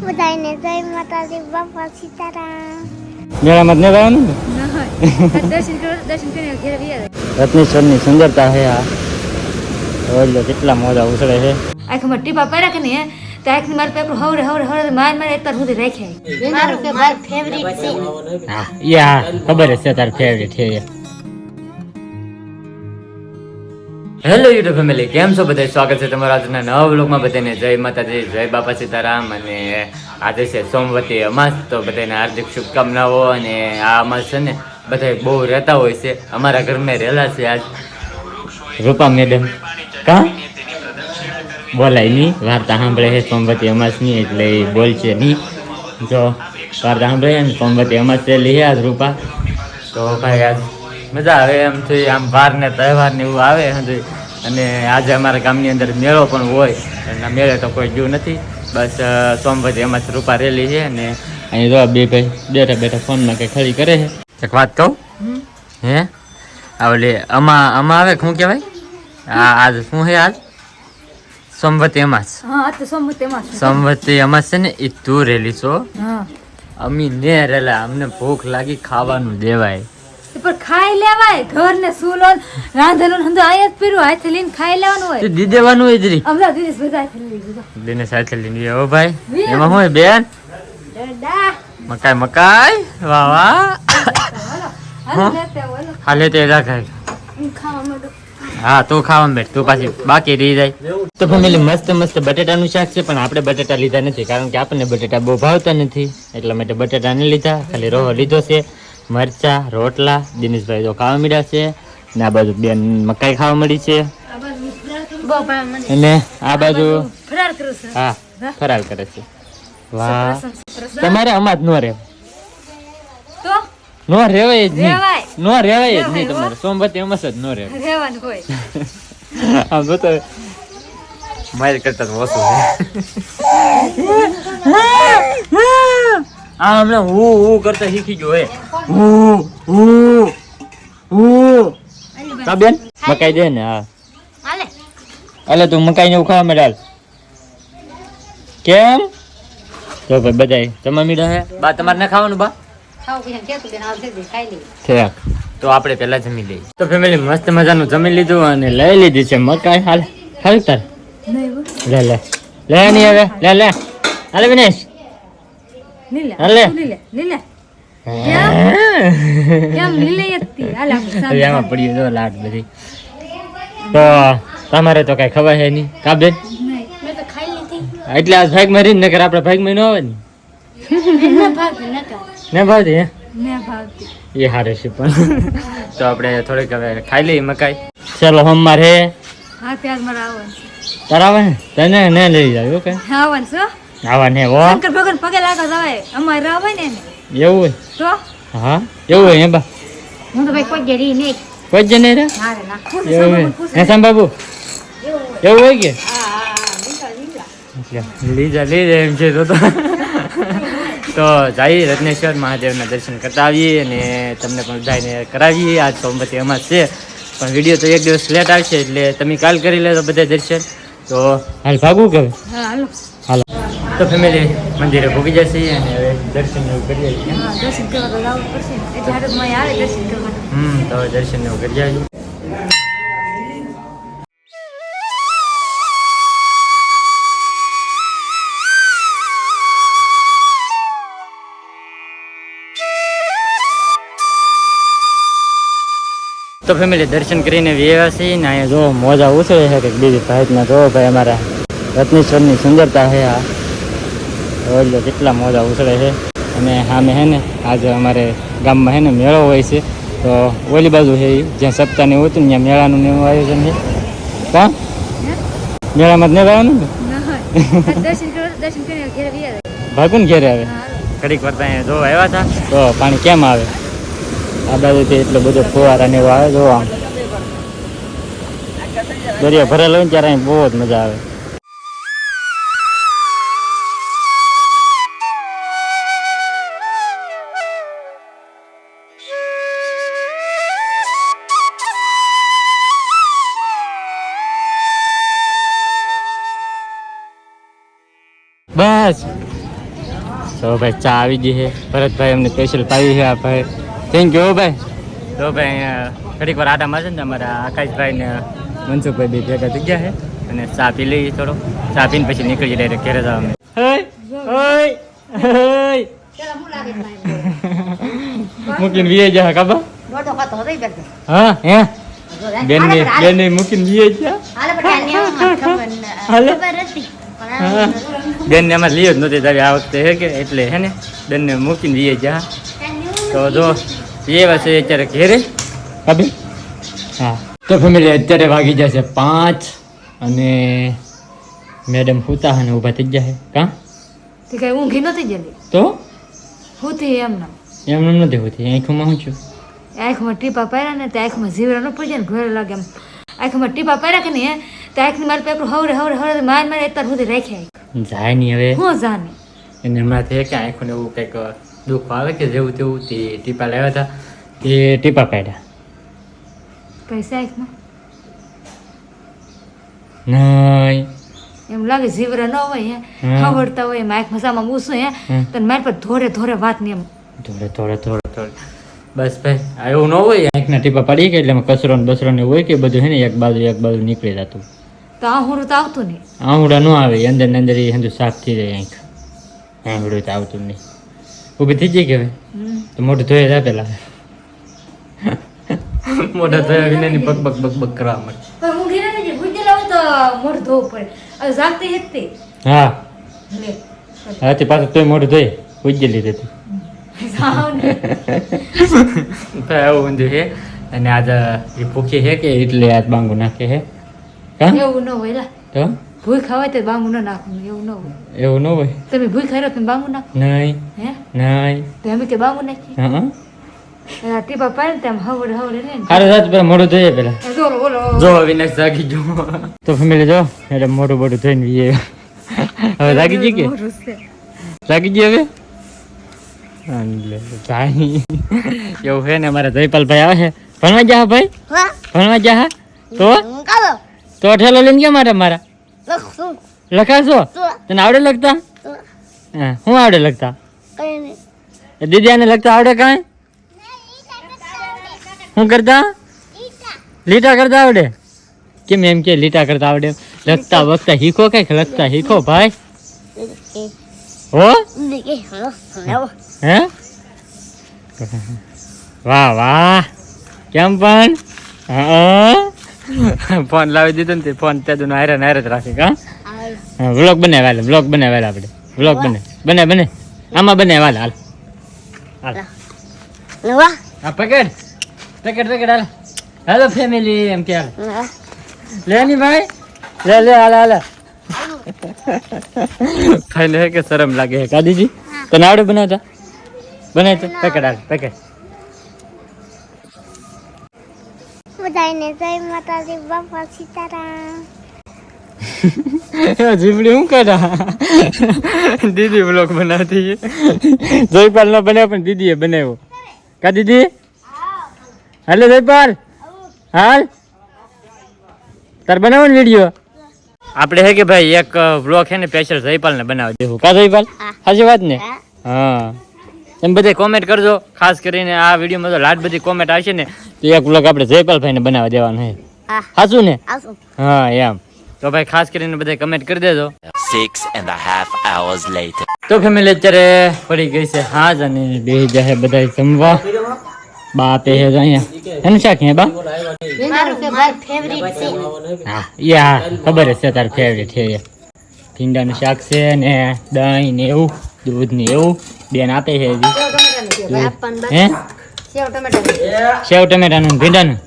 બધાને જય માતાજી બાપા સીતારામ મેળામાં જ ન જવાનું ને દર્શન કરો દર્શન કરીને ઘેર વ્યા રત્નેશ્વરની સુંદરતા છે આ ઓલો કેટલા મોજા ઉછળે છે આંખમાં ટીપા પડ્યા કે નહીં તો આંખની મારે પેપર હવરે હવરે હવરે માર મારે અત્યાર સુધી રાખ્યા મારું કે મારું ફેવરિટ છે હા એ હા ખબર જ છે તાર ફેવરેટ છે હેલો યુટ્યુબ ફેમિલી કેમ છો બધા સ્વાગત છે તમારા આજના નવા વ્લોગમાં બધાને જય માતાજી, જય બાપા સીતારામ અને આજે છે સોમવતી અમાસ, તો બધાને હાર્દિક શુભકામનાઓ અને આ અમાસ છે ને બધા બહુ રહેતા હોય છે. અમારા ઘરમાં રહેલા છે આજ. રૂપા મેડમ. કા? બોલાય નહીં વાર્તા સાંભળે છે સોમવતી અમાસની, એટલે બોલ બોલશે નહીં જો, વાર્તા સાંભળે ને, સોમવતી અમાસ છે લઈએ આજ રૂપા. તો ભાઈ આજ મજા આવે એમ થઈ આમ બહાર ને તહેવાર ને એવું આવે. અને આજે અમારા ગામની અંદર મેળો પણ હોય અને મેળે તો કોઈ ગયું નથી. બસ સોમવતી એમાં જ રૂપા રેલી છે અને અહીં જો બે ભાઈ બેઠા બેઠા ફોનમાં કંઈ ખરી કરે છે. એક વાત કહું? હે? આવલે આમાં આમાં આવે શું કહેવાય? આ આજ શું છે આજ? સોમવતી છે. સોમવતી અમાસ છે ને એ તું રેલી છો હા. અમી ને રેલા અમને ભૂખ લાગી ખાવાનું દેવાય. પણ ખાઈ લેવાય. ઘર ને સૂલો રાંધેલો હંધો જ પીરું હાથે લઈને ખાઈ લેવાનું હોય. દી દેવાનું હોય જરી અમદાવાદ દીદી બધા હાથે લઈ દીને સાથે લઈને આવ્યો ભાઈ. એમાં હોય બેન? મકાઈ મકાઈ. વાહ વાહ. હાલો. તે ખાવા માંડું. હા તું ખાવા બેઠ તું પાછી બાકી રહી જાય. તો ફેમિલી મસ્ત મસ્ત બટેટાનું શાક છે પણ આપણે બટેટા લીધા નથી કારણ કે આપણને બટેટા બહુ ભાવતા નથી. એટલા માટે બટેટા નહીં લીધા ખાલી રોહો લીધો છે. મરચા રોટલા દિનેશભાઈ તો ખાવા મળ્યા છે. ને આ બાજુ બેન મકાઈ ખાવા મળી છે. અને આ બાજુ ફરાર કરું છું હા ફરાર કરે છે. વાહ. તમારે અમાર જ નો રહે નો રેવાય જ નહીં. નો રેવાય જ નહીં તમારે. સોમવતી અમસ જ નો રહેવાય. રહેવાનું આમ તો મારી કરતા ઓછું આ હમણાં હું હું કરતા શીખી ગયો હે. હું હું હું. કા બેન? મકાઈ દે ને હા. હાલે. અલે તું મકાઈ ને એવું ખાવા મળ્યા કેમ? તો ભાઈ બધાય તમારે મીડા હે? બા તમારે ના ખાવાનું બા? ઠેક. તો આપણે પહેલા જમી લઈએ. તો ફેમિલી મસ્ત મજાનું જમી લીધું અને લઈ લીધી છે મકાઈ. હાલ હાલ તાર. લે લે. લે નહીં હવે લે લે. હાલે વિનેશ. લીલે હાલે. કેમ હતી એમાં પડ્યું જો લાટ બધી તો તમારે તો કઈ ખબર છે નહીં કા બેન નહીં. મેં તો ખાઈ લીધી એટલે આજ ભાગમાં રહીને નકર આપણે ભાગમાં ન આવે ને ને ભાવતી હે એ હારે છે પણ તો આપણે થોડીક હવે ખાઈ લઈએ મકાઈ ચાલો હમ હા ત્યાં મારે આવવાનું છે આવે તને ને લઈ જાય ઓકે આવવાનું છે હો. આવા ને વો શંકર ભગવાન પગે લાગવા જવાય. અમારે રાવ હોય ને એવું હોય? તો? હા એવું હોય એમ બા. હું તો ભાઈ કોઈ જરી નહીં. કોઈ જ નહીં રે હારે ના. ખુશ એવું હોય. હે સામ બાબુ. એવું હોય કે? લીજા લીજા એમ છે તો તો. તો જઈએ રત્નેશ્વર મહાદેવના દર્શન કરતા આવીએ અને તમને પણ બધાને કરાવીએ. આજ સોમવતી અમાર છે. પણ વીડિયો તો એક દિવસ લેટ આવશે એટલે તમે કાલ કરી લેજો બધા દર્શન. તો હાલ ભાગવું કે હાલો. હાલો. તો ફેમિલી મંદિરે ભૂગી જશે અને હવે દર્શન એવું કરીએ છીએ હા દર્શન કરવા તો જવું પડશે. ને એટલે હારે તો મારે આવે દર્શન કરવા. હમ તો હવે દર્શન એવું કરી આવીએ. તો ફેમિલી દર્શન કરીને વ્યવા છીએ ને અહીંયા જો મોજા ઉછળે છે કે બીજી ભાઈના જો ભાઈ અમારા રત્નેશ્વરની સુંદરતા છે આ. ઓલો કેટલા મોજા ઉછળે છે. અને સામે હે ને આજે અમારે ગામમાં હે ને મેળો હોય છે. તો ઓલી બાજુ છે જ્યાં સપ્તાહ ને એવું હતું ત્યાં મેળાનું ને એવું આયોજન છે. કાં? મેળામાં જ નહીં રહેવાનું ને? ના હોય દર્શન કરવા દર્શન કરીને ઘેર વ્યા ભાગું ને ઘેરે આવે? ઘડીક વાર ત્યાં જોવા આવ્યા હતા. તો પાણી કેમ આવે? આ બાજુથી એટલો બધો ફુવારા ને એવો આવે જોવા. દરિયા ભરેલો હોય ને ત્યારે અહીં બહુ જ મજા આવે. બસ. તો ભાઈ ચા આવી ગઈ છે. ભરતભાઈ અમને સ્પેશિયલ પાવી છે આ ભાઈ. થેન્ક યુ ભાઈ. તો ભાઈ ઘડીક વાર આટા મારશે ને અમારા આકાશભાઈ ને મનસુખભાઈ બે ભેગા થઈ ગયા છે. અને ચા પી લઈએ થોડો. ચા પીને પછી નીકળી જાય ઘેરે જવા અમે. મૂકીને વીએ જા કાબા. હા હે? બેન ને બેન ને મૂકીને વીએ જા હાલે. પણ આ નિયમમાં ખબર ન- હાલે. ખબર હતી. પણ આ હા બેન ને લીયો જ નહોતી તારી આ વખતે હે કે? એટલે હે ને બેન મૂકીને લઈએ જા. તો જો એ વાસે અત્યારે ઘેરે. હા. તો ફેમિલી અત્યારે વાગી જશે પાંચ અને મેડમ હુતા અને ઊભા થઈ જશે છે કાં? તે કઈ ઊંઘી નથી જતી તો? હુતી એમને. એમ એમ નથી હોતી. આંખમાં હું છું? આંખમાં ટીપા પાડ્યા ને તે આંખમાં જીવરાનું ન પડી ને ઘરે લાગે એમ. આંખમાં ટીપા પાડ્યા કે નહીં તો આંખની મારે પેપર હવરે હવરે હવરે માર મારે અત્યારે સુધી રાખ્યા જાય નહીં હવે. હું જાને એને હમણાં થઈ કે આંખોને એવું કંઈક દુઃખ આવે કે જેવું તેવું તે ટીપા લાવ્યા હતા તે ટીપા પાડ્યા. પૈસા આંખમાં નહીં. એમ લાગે જીવરા ન હોય હે. હમ. હોય એમ આંખ મસામાં મૂસું હે. તો મારી પર ધોરે ધોરે વાત ને એમ. ધોરે થોડે થોડે થોડે બસ ભાઈ આ એવું ન હોય આંખના ટીપા પડી ગયા એટલે કચરો ને બસરો ને હોય કે બધું હે ને એક બાજુ એક બાજુ નીકળી જતું. તો તો આવતું નહીં. આંવડા ન આવે અંદર ને અંદર એ હંધું સાફ થઈ જાય આંખ. આંવડું તો આવતું નહીં. ઊભી થઈ જાય કે હવે? તો મોઢું ધોઈ જ આપેલા મોઢા ધોયા વિના ની બક બક બક બક કરવા મળે પણ ઊંઘી નથી જતી ભૂજી લાવું તો મોઢું ધોવું પડે. જાગતી હેકતી હા. લે. હાથી પાછું તોય મોઢું ધોઈ. પૂજી લીધી આવું તો એવું ઊંધું છે અને આજે એ ભૂખી છે કે એટલે આજ બાંગો નાખે છે કા એવું ન હોય લા તો ભૂખ ખાવાય તો બાંગુ ન નાખું એવું ન હોય એવું ન હોય તમે ભૂખ ખાઈ તમે બાંગુ નાખો નહીં હે નહીં તો અમે કે બાંગુ નાખી હા ટીપા પાડે તેમ હવડે હવડે ને હારે રાત પેલા મોઢું ધોઈએ પેલા એ તો ઓલો ઓલો જો વિનાશ જાગી જો તો ફેમિલી જો એટલે મોઢું મોઢું જોઈને વીએ હવે લાગી ગઈ કે જાગી ગઈ હવે ભાઈ એવું છે ને અમારા જયપાલભાઈ આવે છે ભણવા જા ભાઈ હા, ભણવા જા તો. તો ઠેલો લઈને ગયા મારા મારા લખશું. લખાશો તો, તને આવડે લખતા તો, હા શું આવડે લખતા કઈ નહીં. એ દીદીને લખતા આવડે કાંઈ શું કરતા લીટા કરતા આવડે કેમ એમ કે લીટા કરતા આવડે લખતા વખતા શીખો કંઈક લખતા શીખો ભાઈ હો દીકે, લખશું. લેવો. હે વાહ વાહ કેમ પણ હા ફોન લાવી દીધો ને તે ફોન ત્યાં હારે ને હારે જ રાખે આ વ્લોગ બનાવેલા વ્લોગ બનાવેલા આપણે. વ્લોગ બને. બને બને. આમાં બનાવેલા હાલ. હાલ. લેવા. હા પકડ. પકડ પકડ હાલ. હેલો ફેમિલી એમ કે હાલ. હા. લે ની ભાઈ. લે લે હાલ હાલ. ખાઈને હે કે શરમ લાગે હે કાદીજી? તને આવડે બનાવતા? બનાવતા પેકેટ પકડ હાલ પકડ. બધાયને જય માતાજી બાપા સીતારામ. જીમડી હું કરા? દીદી બ્લોગ બનાવતી જયપાલ નો બનાવ્યો પણ દીદીએ બનાવ્યો. કા દીદી? હાલે જયપાલ. હાલ. તાર બનાવો ને વીડિયો આપણે હે કે ભાઈ એક બ્લોગ છે ને સ્પેશિયલ જયપાલ ને બનાવી દેવું. કા જયપાલ. સાચી વાત ને? હા. હા એમ બધે કોમેન્ટ કરજો. ખાસ કરીને આ વિડીયોમાં તો લાટ બધી કોમેન્ટ આવશે ને તો એક વ્લોગ આપણે જયપાલભાઈ ને બનાવી દેવાનો છે. હા. સાચું ને? હા એમ. તો ભાઈ ખાસ કરીને બધા કમેન્ટ કરી દેજો. Six and a half hours later. તો ફેમિલી અત્યારે પડી ગઈ છે હાજ અને બે જાહે બધા જમવા. બા છે અહીંયા. એનું શાક હે બા? મારું ફેવરિટ છે. હા યા હા ખબર છે તાર ફેવરિટ છે ભીંડાનું શાક છે ને દહીં ને એવું. દૂધ ને એવું. બેન આપે છે હજી. હે? સેવ ટમેટા સેવ ટમેટાનું ને ભીંડાનું?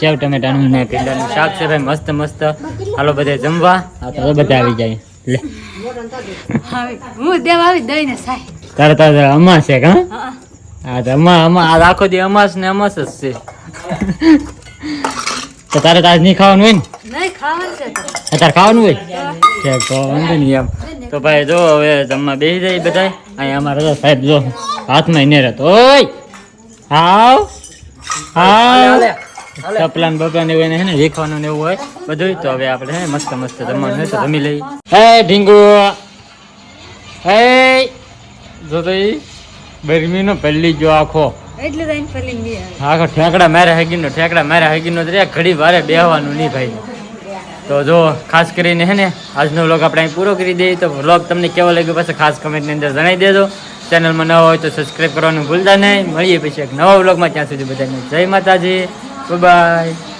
સેવ ટમેટાનું ને ભીંડાનું શાક છે ભાઈ. મસ્ત મસ્ત. હાલો બધા જમવા. આ તો બધા આવી જાય. લે. હું દેવા આવી દઈ સાહેબ. તારે તારે અમાસ છે હા હા. તો અમા અમા આ આખો દી અમાસ ને અમાસ જ છે. તો તારે તાજ નહીં ખાવાનું હોય ને? નહીં ખાવાનું છે તારે ખાવાનું હોય? તો વાંધો નહીં એમ. તો ભાઈ જો હવે જમવા બેસી જાય બધા અહીંયા અમારા તો સાહેબ જો હાથમાં એને રહેતો ઓય! હાવ! હાવ! ચપલાન બપલાન એવું એને હે ને શીખવાનું ને એવું હોય. બધું તો હવે આપણે હે મસ્ત મસ્ત જમવાનું હોય તો જમી લઈએ. હે ઢીંગુ! હે! જો તો ગરમીનો પહેલી જો આખો. આખો ઠેકડા મારે હગીનો ઠેકડા મારે હગીનો ઘડી વારે બેહવાનું નહીં ભાઈ. તો જો, ખાસ કરીને હે ને, આજનો વ્લોગ આપણે અહીં પૂરો કરી દઈએ. તો વ્લોગ તમને કેવો લાગ્યો પછી ખાસ કમેન્ટની અંદર જણાવી દેજો. ચેનલમાં ન હોય તો સબસ્ક્રાઈબ કરવાનું ભૂલતા નહીં. મળીએ પછી એક નવા વ્લોગમાં ત્યાં સુધી બધાને જય માતાજી. બાય